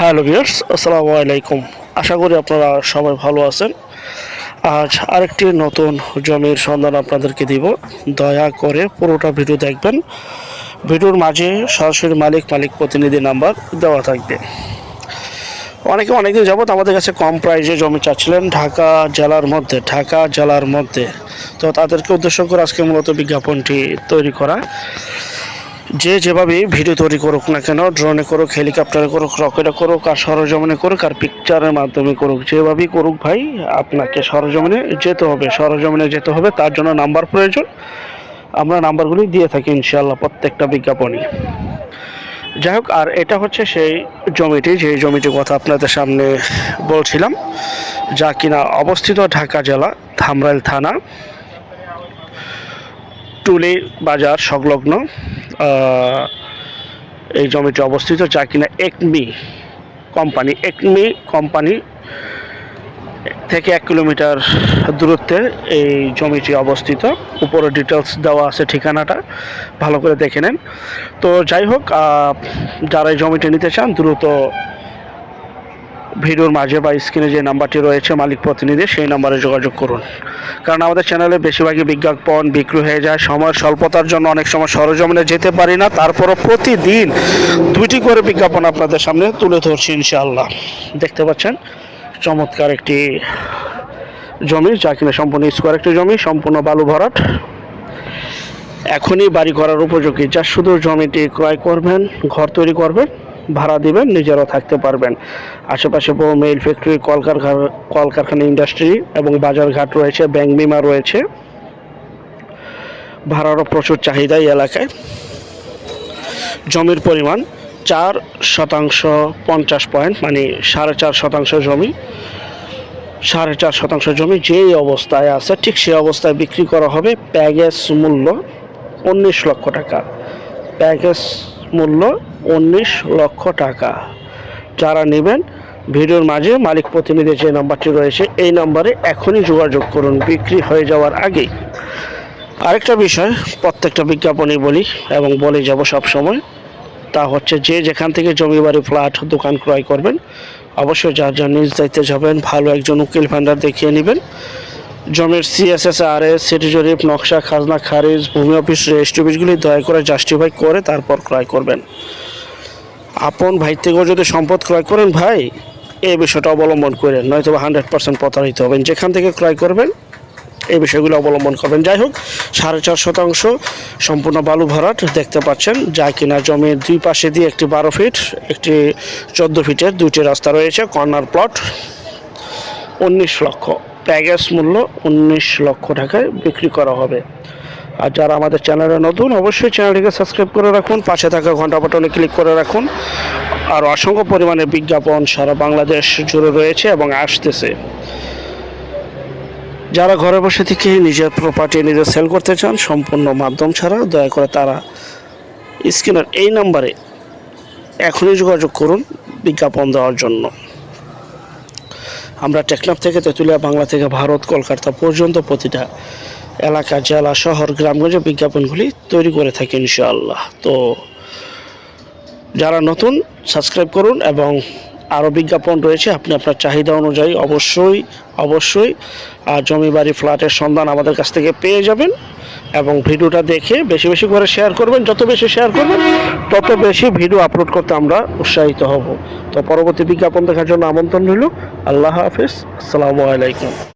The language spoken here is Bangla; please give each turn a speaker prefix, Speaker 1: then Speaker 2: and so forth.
Speaker 1: হ্যালো ভিউয়ার্স, আসসালামু আলাইকুম। আশা করি আপনারা সবাই ভালো আছেন। আজ আরেকটি নতুন জমির সন্ধান আপনাদেরকে দিব। দয়া করে পুরোটা ভিডিও দেখবেন। ভিডিওর মাঝে সরাসরি মালিক মালিক প্রতিনিধি নাম্বার দেওয়া থাকবে। অনেকে অনেকদিন যাবত আমাদের কাছে কম প্রাইসে জমি চাচ্ছিলেন ঢাকা জেলার মধ্যে, ঢাকা জেলার মধ্যে। তো তাদেরকে উদ্দেশ্য করে আজকে মূলত বিজ্ঞাপনটি তৈরি করা। যে যেভাবে ভিডিও তৈরি করুক না কেন ড্রোনে করুক হেলিকপ্টারে করুক রকেটে করুক, আর সরজমিনে করুক, আর পিকচারের মাধ্যমে করুক, যেভাবেই করুক ভাই, আপনাকে সরজমিনে যেতে হবে। সরজমিনে যেতে হবে, তার জন্য নাম্বার প্রয়োজন। আমরা নাম্বারগুলি দিয়ে থাকি ইনশাল্লাহ প্রত্যেকটা বিজ্ঞাপনই যাই হোক, আর এটা হচ্ছে সেই জমিটি, যে জমিটির কথা আপনাদের সামনে বলছিলাম, যা কিনা অবস্থিত ঢাকা জেলা ধামরাইল থানা, টুলি বাজার সংলগ্ন। এই জমিটি অবস্থিত, যা কিনা একমি কোম্পানি একমি কোম্পানি থেকে এক কিলোমিটার দূরত্বে এই জমিটি অবস্থিত। উপরে ডিটেলস দেওয়া আছে ঠিকানাটা, ভালো করে দেখে নেন। তো যাই হোক যারা এই জমিটি নিতে চান, দ্রুত ভিডিওর মাঝে বা স্ক্রিনে যে নাম্বারটি রয়েছে, মালিক প্রতিনিধি, সেই নাম্বারে যোগাযোগ করুন। কারণ আমাদের চ্যানেলে বেশিরভাগই বিজ্ঞাপন বিক্রি হয়ে যায়। সময়ের স্বল্পতার জন্য অনেক সময় সরজমিনে যেতে পারি না। তারপরও প্রতিদিন দুইটি করে বিজ্ঞাপন আপনাদের সামনে তুলে ধরছি ইনশাআল্লাহ। দেখতে পাচ্ছেন, চমৎকার একটি জমি, যা কিনা সম্পূর্ণ স্কোয়ার একটি জমি, সম্পূর্ণ বালু ভরাট। এখনই বাড়ি করার উপযোগী। যা শুধু জমিটি ক্রয় করবেন, ঘর তৈরি করবেন ভাড়া দিবেন, নিজেরাও থাকতে পারবেন। আশেপাশে মেইল ফ্যাক্টরি কলকারখানা কলকারখানা ইন্ডাস্ট্রি এবং বাজারঘাট রয়েছে, ব্যাংক বিমা রয়েছে। ভাড়ারও প্রচুর চাহিদা এই এলাকায়। জমির পরিমাণ চার শতাংশ পঞ্চাশ পয়েন্ট মানে সাড়ে চার শতাংশ জমি। সাড়ে চার শতাংশ জমি যেই অবস্থায় আছে, ঠিক সেই অবস্থায় বিক্রি করা হবে প্যাগেজ মূল্য উনিশ লক্ষ টাকা। প্যাকেজ মূল্য উনিশ লক্ষ টাকা। যারা নেবেন, ভিডিওর মাঝে মালিক প্রতিনিধি যে নাম্বারটি রয়েছে, এই নাম্বারে এখনই যোগাযোগ করুন। বিক্রি হয়ে যাওয়ার আগেই। আরেকটা বিষয় প্রত্যেকটা বিজ্ঞাপনই বলি এবং বলে যাব সব সময় তা হচ্ছে যে যেখান থেকে জমি বাড়ি ফ্ল্যাট দোকান ক্রয় করবেন, অবশ্যই যার যার নিজ দায়িত্বে যাবেন, ভালো একজন উকিল ভান্ডার দেখিয়ে নেবেন। জমির সিএসএস আর এস সিটি জরিপ নকশা, খাজনা, খারিজ, ভূমি অফিস, রেজিস্ট্রি অফিসগুলি দয়া করে জাস্টিফাই করে তারপর ক্রয় করবেন। আপন ভাই থেকেও যদি সম্পদ ক্রয় করেন ভাই, এই বিষয়টা অবলম্বন করেন নয়তো বা হান্ড্রেড পার্সেন্ট প্রতারিত হবেন। যেখান থেকে ক্রয় করবেন, এই বিষয়গুলো অবলম্বন করবেন। যাই হোক, সাড়ে চার শতাংশ সম্পূর্ণ বালু ভরাট দেখতে পাচ্ছেন, যা কিনা জমির দুই পাশে দিয়ে একটি বারো ফিট একটি চোদ্দ ফিটের দুইটি রাস্তা রয়েছে কর্নার প্লট উনিশ লক্ষ। প্যাকেজ মূল্য উনিশ লক্ষ টাকায় বিক্রি করা হবে। আর যারা আমাদের চ্যানেলে নতুন, অবশ্যই চ্যানেলটিকে সাবস্ক্রাইব করে রাখুন, পাশে থাকা ঘণ্টা বাটনে ক্লিক করে রাখুন। আর অসংখ্য পরিমাণে বিজ্ঞাপন সারা বাংলাদেশ জুড়ে রয়েছে এবং আসতেছে। যারা ঘরে বসে থেকে নিজের প্রপার্টি নিজে সেল করতে চান, সম্পূর্ণ মাধ্যম ছাড়া দয়া করে তারা স্ক্রিনের এই নাম্বারে এখনই যোগাযোগ করুন বিজ্ঞাপন দেওয়ার জন্য। আমরা টেকনাফ থেকে তেঁতুলিয়া, বাংলা থেকে ভারত, কলকাতা পর্যন্ত প্রতিটা এলাকা, জেলা, শহর, গ্রামগঞ্জে বিজ্ঞাপনগুলি তৈরি করে থাকি ইনশাআল্লাহ। তো যারা নতুন, সাবস্ক্রাইব করুন এবং আরও বিজ্ঞাপন রয়েছে আপনি আপনার চাহিদা অনুযায়ী অবশ্যই অবশ্যই জমি বাড়ি ফ্ল্যাটের সন্ধান আমাদের কাছ থেকে পেয়ে যাবেন এবং ভিডিওটা দেখে বেশি বেশি করে শেয়ার করবেন। যত বেশি শেয়ার করবেন, তত বেশি ভিডিও আপলোড করতে আমরা উৎসাহিত হব। তো পরবর্তী বিজ্ঞাপন দেখার জন্য আমন্ত্রণ রইল। আল্লাহ হাফিজ। আসসালামু আলাইকুম।